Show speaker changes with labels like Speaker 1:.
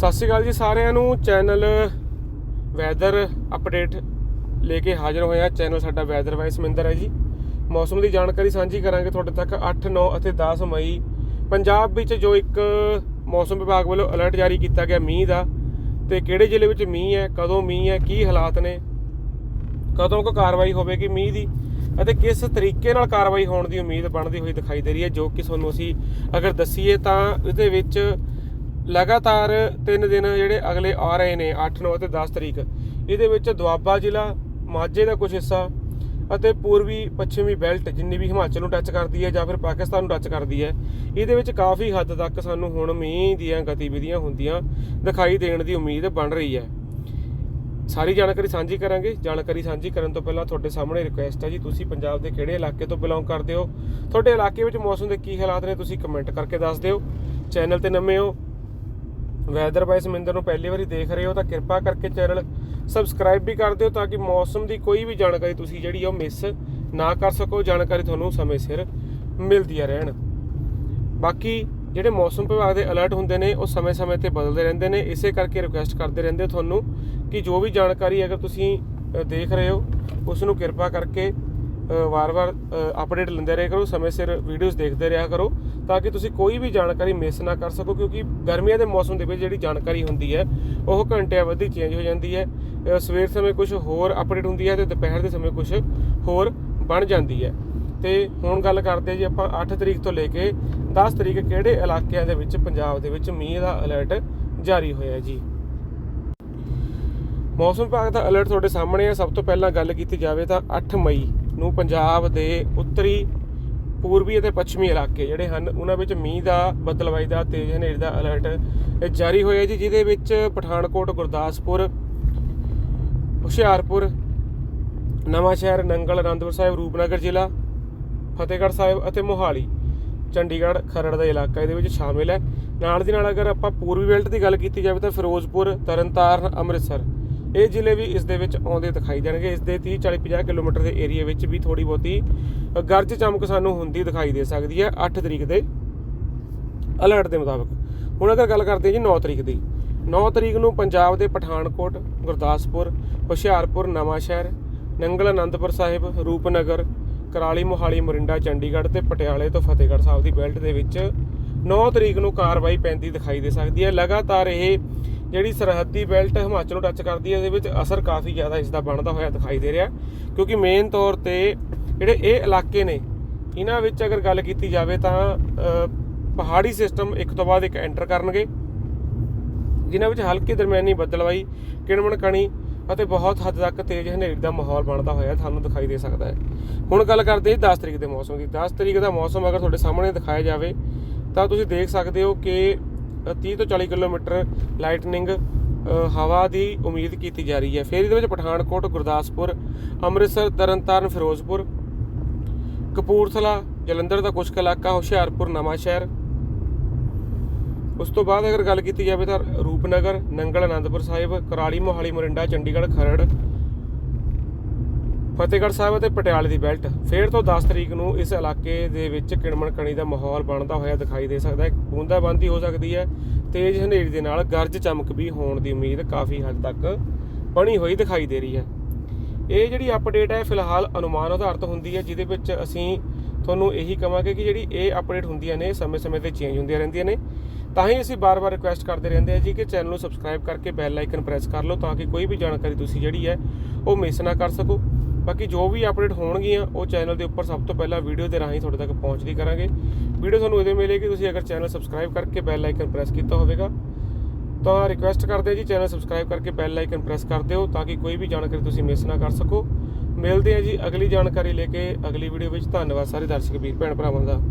Speaker 1: ਸਤਿ ਸ਼੍ਰੀ ਅਕਾਲ ਜੀ ਸਾਰਿਆਂ ਨੂੰ। ਚੈਨਲ ਵੈਦਰ ਅਪਡੇਟ ਲੈ ਕੇ ਹਾਜ਼ਰ ਹੋਏ ਆ। ਚੈਨਲ ਸਾਡਾ ਵੈਦਰ ਵਾਈਸ ਮਿੰਦਰ ਹੈ ਜੀ। ਮੌਸਮ ਦੀ ਜਾਣਕਾਰੀ ਸਾਂਝੀ ਕਰਾਂਗੇ ਤੁਹਾਡੇ ਤੱਕ 8 9 ਅਤੇ 10 ਮਈ। ਪੰਜਾਬ ਵਿੱਚ ਜੋ ਇੱਕ ਮੌਸਮ ਵਿਭਾਗ ਵੱਲੋਂ ਅਲਰਟ ਜਾਰੀ ਕੀਤਾ ਗਿਆ ਮੀਂਹ ਦਾ, ਤੇ ਕਿਹੜੇ ਜ਼ਿਲ੍ਹੇ ਵਿੱਚ ਮੀਂਹ ਹੈ, ਕਦੋਂ ਮੀਂਹ ਹੈ, ਕੀ ਹਾਲਾਤ ਨੇ, ਕਦੋਂ ਕੋ ਕਾਰਵਾਈ ਹੋਵੇਗੀ ਮੀਂਹ ਦੀ, ਅਤੇ ਕਿਸ ਤਰੀਕੇ ਨਾਲ ਕਾਰਵਾਈ ਹੋਣ ਦੀ ਉਮੀਦ ਬਣਦੀ ਹੋਈ ਦਿਖਾਈ ਦੇ ਰਹੀ ਹੈ, ਜੋ ਕਿ ਤੁਹਾਨੂੰ ਅਸੀਂ ਅਗਰ ਦਸੀਏ ਤਾਂ ਇਹਦੇ ਵਿੱਚ ਲਗਾਤਾਰ 3 ਦਿਨ ਜਿਹੜੇ ਅਗਲੇ ਆ ਰਹੇ ਨੇ 8 9 ਅਤੇ 10 ਤਰੀਕ, ਇਹਦੇ ਵਿੱਚ ਦੁਆਬਾ ਜ਼ਿਲ੍ਹਾ, ਮਾਝੇ ਦਾ ਕੁਝ ਹਿੱਸਾ ਅਤੇ ਪੂਰਬੀ, ਪੱਛਮੀ ਬੈਲਟ ਜਿੰਨੀ ਵੀ ਹਿਮਾਚਲ ਨੂੰ ਟੱਚ ਕਰਦੀ ਹੈ ਜਾਂ ਫਿਰ ਪਾਕਿਸਤਾਨ ਨੂੰ ਟੱਚ ਕਰਦੀ ਹੈ, ਇਹਦੇ ਵਿੱਚ ਕਾਫੀ ਹੱਦ ਤੱਕ ਸਾਨੂੰ ਹੁਣ ਮੀਂਹ ਦੀਆਂ ਗਤੀਵਿਧੀਆਂ ਹੁੰਦੀਆਂ ਦਿਖਾਈ ਦੇਣ ਦੀ ਉਮੀਦ ਬਣ ਰਹੀ ਹੈ। ਸਾਰੀ ਜਾਣਕਾਰੀ ਸਾਂਝੀ ਕਰਾਂਗੇ। ਜਾਣਕਾਰੀ ਸਾਂਝੀ ਕਰਨ ਤੋਂ ਪਹਿਲਾਂ ਤੁਹਾਡੇ ਸਾਹਮਣੇ ਰਿਕੁਐਸਟ ਹੈ ਜੀ, ਤੁਸੀਂ ਪੰਜਾਬ ਦੇ ਕਿਹੜੇ ਇਲਾਕੇ ਤੋਂ ਬਿਲੋਂਗ ਕਰਦੇ ਹੋ? ਤੁਹਾਡੇ ਇਲਾਕੇ ਵਿੱਚ ਮੌਸਮ ਦੇ ਕੀ ਹਾਲਾਤ ਨੇ, ਤੁਸੀਂ ਕਮੈਂਟ ਕਰਕੇ ਦੱਸ ਦਿਓ। ਚੈਨਲ ਤੇ ਨਵੇਂ ਹੋ ਵੈਦਰ ਬਾਈ ਸਮਿੰਦਰ ਨੂੰ ਪਹਿਲੀ ਵਾਰੀ ਦੇਖ ਰਹੇ ਹੋ ਤਾਂ ਕਿਰਪਾ ਕਰਕੇ ਚੈਨਲ ਸਬਸਕ੍ਰਾਈਬ ਵੀ ਕਰ ਦਿਓ ਤਾਂ ਕਿ ਮੌਸਮ ਦੀ ਕੋਈ ਵੀ ਜਾਣਕਾਰੀ ਤੁਸੀਂ ਜਿਹੜੀ ਆ ਉਹ ਮਿਸ ਨਾ ਕਰ ਸਕੋ। ਜਾਣਕਾਰੀ ਤੁਹਾਨੂੰ ਸਮੇਂ ਸਿਰ ਮਿਲਦੀਆਂ ਰਹਿਣ। ਬਾਕੀ ਜਿਹੜੇ ਮੌਸਮ ਵਿਭਾਗ ਦੇ ਅਲਰਟ ਹੁੰਦੇ ਨੇ, ਉਹ ਸਮੇਂ-ਸਮੇਂ ਤੇ ਬਦਲਦੇ ਰਹਿੰਦੇ ਨੇ। ਇਸੇ ਕਰਕੇ ਰਿਕੁਐਸਟ ਕਰਦੇ ਰਹਿੰਦੇ ਤੁਹਾਨੂੰ ਕਿ ਜੋ ਵੀ ਜਾਣਕਾਰੀ ਅਗਰ ਤੁਸੀਂ ਦੇਖ ਰਹੇ ਹੋ, ਉਸ ਨੂੰ ਕਿਰਪਾ ਕਰਕੇ ਵਾਰ-ਵਾਰ ਅਪਡੇਟ ਲੈਂਦੇ ਰਿਹਾ ਕਰੋ, ਸਮੇਂ ਸਿਰ ਵੀਡੀਓਜ਼ ਦੇਖਦੇ ਰਿਹਾ ਕਰੋ, ਤਾਂ ਕਿ ਤੁਸੀਂ ਕੋਈ ਵੀ ਜਾਣਕਾਰੀ ਮਿਸ ਨਾ ਕਰ ਸਕੋ, ਕਿਉਂਕਿ ਗਰਮੀਆਂ ਦੇ ਮੌਸਮ ਦੇ ਵਿੱਚ ਜਿਹੜੀ ਜਾਣਕਾਰੀ ਹੁੰਦੀ ਹੈ, ਉਹ ਘੰਟਿਆਂ ਬੱਧੀ ਚੇਂਜ ਹੋ ਜਾਂਦੀ ਹੈ। ਸਵੇਰ ਸਮੇਂ ਕੁਝ ਹੋਰ ਅਪਡੇਟ ਹੁੰਦੀ ਹੈ ਤੇ ਦੁਪਹਿਰ ਦੇ ਸਮੇਂ ਕੁਝ ਹੋਰ ਬਣ ਜਾਂਦੀ ਹੈ। ਤੇ ਹੁਣ ਗੱਲ ਕਰਦੇ ਜੀ ਆਪਾਂ 8 ਤਰੀਕ ਤੋਂ ਲੈ ਕੇ 10 ਤਰੀਕ ਕਿਹੜੇ ਇਲਾਕਿਆਂ ਦੇ ਵਿੱਚ ਪੰਜਾਬ ਦੇ ਵਿੱਚ ਮੀਂਹ ਦਾ ਅਲਰਟ ਜਾਰੀ ਹੋਇਆ ਜੀ। ਮੌਸਮ ਵਿਭਾਗ ਦਾ ਅਲਰਟ ਤੁਹਾਡੇ ਸਾਹਮਣੇ ਹੈ। ਸਭ ਤੋਂ ਪਹਿਲਾਂ ਗੱਲ ਕੀਤੀ ਜਾਵੇ ਤਾਂ 8 ਮਈ। ਨੂੰ ਪੰਜਾਬ ਦੇ ਉੱਤਰੀ, ਪੂਰਬੀ ਅਤੇ ਪੱਛਮੀ ਇਲਾਕੇ ਜਿਹੜੇ ਹਨ, ਉਹਨਾਂ ਵਿੱਚ ਮੀਂਹ ਦਾ, ਬੱਦਲਵਾਈ ਦਾ, ਤੇਜ਼ ਹਨੇਰੀ ਦਾ ਅਲਰਟ ਜਾਰੀ ਹੋਇਆ ਜੀ, ਜਿਹਦੇ ਵਿੱਚ ਪਠਾਨਕੋਟ, ਗੁਰਦਾਸਪੁਰ, ਹੁਸ਼ਿਆਰਪੁਰ ਨਵਾਂ ਸ਼ਹਿਰ ਨੰਗਲ, ਅਨੰਦਪੁਰ ਸਾਹਿਬ, ਰੂਪਨਗਰ ਜ਼ਿਲ੍ਹਾ, ਫਤਿਹਗੜ੍ਹ ਸਾਹਿਬ ਅਤੇ ਮੋਹਾਲੀ, ਚੰਡੀਗੜ੍ਹ, ਖਰੜ ਦਾ ਇਲਾਕਾ ਇਹਦੇ ਵਿੱਚ ਸ਼ਾਮਿਲ ਹੈ। ਨਾਲ ਦੀ ਨਾਲ ਅਗਰ ਆਪਾਂ ਪੂਰਬੀ ਬੈਲਟ ਦੀ ਗੱਲ ਕੀਤੀ ਜਾਵੇ ਤਾਂ ਫਿਰੋਜ਼ਪੁਰ, ਤਰਨਤਾਰਨ, ਅੰਮ੍ਰਿਤਸਰ ਇਹ ਜ਼ਿਲ੍ਹੇ ਵੀ ਇਸ ਦੇ ਵਿੱਚ ਆਉਂਦੇ ਦਿਖਾਈ ਦੇਣਗੇ ਇਸ ਦੇ 30 40 50 ਕਿਲੋਮੀਟਰ ਦੇ ਏਰੀਆ ਵਿੱਚ ਵੀ ਥੋੜੀ ਬਹੁਤੀ ਗਰਜ ਚਮਕ ਸਾਨੂੰ ਹੁੰਦੀ ਦਿਖਾਈ ਦੇ ਸਕਦੀ ਹੈ 8 ਤਰੀਕ ਦੇ ਅਲਰਟ ਦੇ ਮੁਤਾਬਕ। ਹੁਣ ਅਗਰ ਗੱਲ ਕਰਦੇ ਜੀ 9 ਤਰੀਕ ਦੀ। 9 ਤਰੀਕ ਨੂੰ ਪੰਜਾਬ ਦੇ ਪਠਾਨਕੋਟ, ਗੁਰਦਾਸਪੁਰ, ਹੁਸ਼ਿਆਰਪੁਰ ਨਵਾਂ ਸ਼ਹਿਰ ਨੰਗਲ ਅਨੰਦਪੁਰ ਸਾਹਿਬ, ਰੂਪਨਗਰ, ਕਰਾਲੀ, ਮੋਹਾਲੀ, ਮੋਰਿੰਡਾ, ਚੰਡੀਗੜ੍ਹ ਤੇ ਪਟਿਆਲੇ ਤੋਂ ਫਤਿਹਗੜ੍ਹ ਸਾਹਿਬ ਦੀ ਬੈਲਟ ਦੇ ਵਿੱਚ 9 ਤਰੀਕ ਨੂੰ ਕਾਰਵਾਈ ਪੈਂਦੀ ਦਿਖਾਈ ਦੇ ਸਕਦੀ ਹੈ। ਲਗਾਤਾਰ ਇਹ ਜਿਹੜੀ ਸਰਹੱਦੀ ਬੈਲਟ ਹਿਮਾਚਲ ਨੂੰ ਟੱਚ ਕਰਦੀ ਹੈ, ਇਹਦੇ ਵਿੱਚ ਅਸਰ ਕਾਫੀ ਜ਼ਿਆਦਾ ਇਸ ਦਾ ਬਣਦਾ ਹੋਇਆ ਦਿਖਾਈ ਦੇ ਰਿਹਾ। ਕਿਉਂਕਿ ਮੇਨ ਤੌਰ ਤੇ ਜਿਹੜੇ ਇਹ ਇਲਾਕੇ ਨੇ, ਇਹਨਾਂ ਵਿੱਚ ਅਗਰ ਗੱਲ ਕੀਤੀ ਜਾਵੇ ਤਾਂ ਪਹਾੜੀ ਸਿਸਟਮ ਇੱਕ ਤੋਂ ਬਾਅਦ ਇੱਕ ਐਂਟਰ ਕਰਨਗੇ। ਜਿਨ੍ਹਾਂ ਵਿੱਚ ਹਲਕੀ ਦਰਮਿਆਨੀ ਬੱਦਲਵਾਈ ਕਿਣਮਣ ਕਣੀ ਅਤੇ ਬਹੁਤ ਹੱਦ ਤੱਕ ਤੇਜ਼ ਹਨੇਰੀ ਦਾ ਮਾਹੌਲ ਬਣਦਾ ਹੋਇਆ ਤੁਹਾਨੂੰ ਦਿਖਾਈ ਦੇ ਸਕਦਾ ਹੈ। ਹੁਣ ਗੱਲ ਕਰਦੇ ਹਾਂ 10 ਤਰੀਕ ਦੇ ਮੌਸਮ ਦੀ। 10 ਤਰੀਕ ਦਾ ਮੌਸਮ ਅਗਰ ਤੁਹਾਡੇ ਸਾਹਮਣੇ ਦਿਖਾਇਆ ਜਾਵੇ, ਤਾਂ ਤੁਸੀਂ ਦੇਖ ਸਕਦੇ ਹੋ ਕਿ 30 ਤੋਂ 40 ਕਿਲੋਮੀਟਰ ਲਾਈਟਨਿੰਗ ਹਵਾ ਦੀ ਉਮੀਦ ਕੀਤੀ ਜਾ ਰਹੀ ਹੈ। ਫਿਰ ਇਹਦੇ ਵਿੱਚ ਪਠਾਨਕੋਟ, ਗੁਰਦਾਸਪੁਰ, ਅੰਮ੍ਰਿਤਸਰ, ਤਰਨਤਾਰਨ, ਫਿਰੋਜ਼ਪੁਰ, ਕਪੂਰਥਲਾ, ਜਲੰਧਰ ਦਾ ਕੁਝ ਕੁ ਇਲਾਕਾ, ਹੁਸ਼ਿਆਰਪੁਰ ਨਵਾਂ ਸ਼ਹਿਰ ਉਸ ਤੋਂ ਬਾਅਦ ਅਗਰ ਗੱਲ ਕੀਤੀ ਜਾਵੇ ਤਾਂ ਰੂਪਨਗਰ, ਨੰਗਲ ਆਨੰਦਪੁਰ ਸਾਹਿਬ, ਕਰਾਲੀ, ਮੋਹਾਲੀ, ਮੋਰਿੰਡਾ, ਚੰਡੀਗੜ੍ਹ, ਖਰੜ ਫਤਿਹਗੜ੍ਹ ਸਾਹਿਬ ਅਤੇ ਪਟਿਆਲੇ ਦੀ ਬੈਲਟ। ਫੇਰ ਤੋਂ 10 ਤਰੀਕ ਨੂੰ ਇਸ ਇਲਾਕੇ ਦੇ ਵਿੱਚ ਕਿਣਮਣ ਕਣੀ ਦਾ ਮਾਹੌਲ ਬਣਦਾ ਹੋਇਆ ਦਿਖਾਈ ਦੇ ਸਕਦਾ ਹੈ। ਬੂੰਦਾਬਾਂਦੀ ਹੋ ਸਕਦੀ ਹੈ। ਤੇਜ਼ ਹਨੇਰੀ ਦੇ ਨਾਲ ਗਰਜ ਚਮਕ ਵੀ ਹੋਣ ਦੀ ਉਮੀਦ ਕਾਫੀ ਹੱਦ ਤੱਕ ਬਣੀ ਹੋਈ ਦਿਖਾਈ ਦੇ ਰਹੀ ਹੈ। ਇਹ ਜਿਹੜੀ ਅਪਡੇਟ ਹੈ, ਫਿਲਹਾਲ ਅਨੁਮਾਨ ਆਧਾਰਿਤ ਹੁੰਦੀ ਹੈ, ਜਿਹਦੇ ਵਿੱਚ ਅਸੀਂ ਤੁਹਾਨੂੰ ਇਹੀ ਕਹਾਂਗੇ ਕਿ ਜਿਹੜੀ ਇਹ ਅਪਡੇਟ ਹੁੰਦੀਆਂ ਨੇ, ਸਮੇਂ-ਸਮੇਂ ਤੇ ਚੇਂਜ ਹੁੰਦੀਆਂ ਰਹਿੰਦੀਆਂ ਨੇ। ਤਾਂ ਹੀ ਅਸੀਂ ਬਾਰ-ਬਾਰ ਰਿਕੁਐਸਟ ਕਰਦੇ ਰਹਿੰਦੇ ਹਾਂ ਜੀ ਕਿ ਚੈਨਲ ਨੂੰ ਸਬਸਕ੍ਰਾਈਬ ਕਰਕੇ ਬੈਲ ਆਈਕਨ ਪ੍ਰੈਸ ਕਰ ਲਓ ਤਾਂ ਕਿ ਕੋਈ ਵੀ ਜਾਣਕਾਰੀ ਤੁਸੀਂ ਜਿਹੜੀ ਹੈ, ਉਹ ਮਿਸ ਨਾ ਕਰ ਸਕੋ। ਬਾਕੀ ਜੋ ਵੀ ਅਪਡੇਟ ਹੋਣਗੀਆਂ, ਉਹ ਚੈਨਲ ਦੇ ਉੱਪਰ ਸਭ ਤੋਂ ਪਹਿਲਾਂ ਵੀਡੀਓ ਦੇ ਰਾਹੀਂ ਤੁਹਾਡੇ ਤੱਕ ਪਹੁੰਚਦੀ ਕਰਾਂਗੇ। ਵੀਡੀਓ ਤੁਹਾਨੂੰ ਇਹਦੇ ਮਿਲੇਗੀ, ਤੁਸੀਂ ਅਗਰ ਚੈਨਲ ਸਬਸਕ੍ਰਾਈਬ ਕਰਕੇ ਬੈਲ ਆਈਕਨ ਪ੍ਰੈਸ ਕੀਤਾ ਹੋਵੇਗਾ, ਤਾਂ ਰਿਕੁਐਸਟ ਕਰਦੇ ਹਾਂ ਜੀ, ਚੈਨਲ ਸਬਸਕ੍ਰਾਈਬ ਕਰਕੇ ਬੈਲ ਆਈਕਨ ਪ੍ਰੈਸ ਕਰ ਦਿਓ, ਤਾਂ ਕਿ ਕੋਈ ਵੀ ਜਾਣਕਾਰੀ ਤੁਸੀਂ ਮਿਸ ਨਾ ਕਰ ਸਕੋ। ਮਿਲਦੇ ਹਾਂ ਜੀ ਅਗਲੀ ਜਾਣਕਾਰੀ ਲੈ ਕੇ ਅਗਲੀ ਵੀਡੀਓ ਵਿੱਚ। ਧੰਨਵਾਦ ਸਾਰੇ ਦਰਸ਼ਕ, ਵੀਰ ਭੈਣ ਭਰਾਵਾਂ ਦਾ।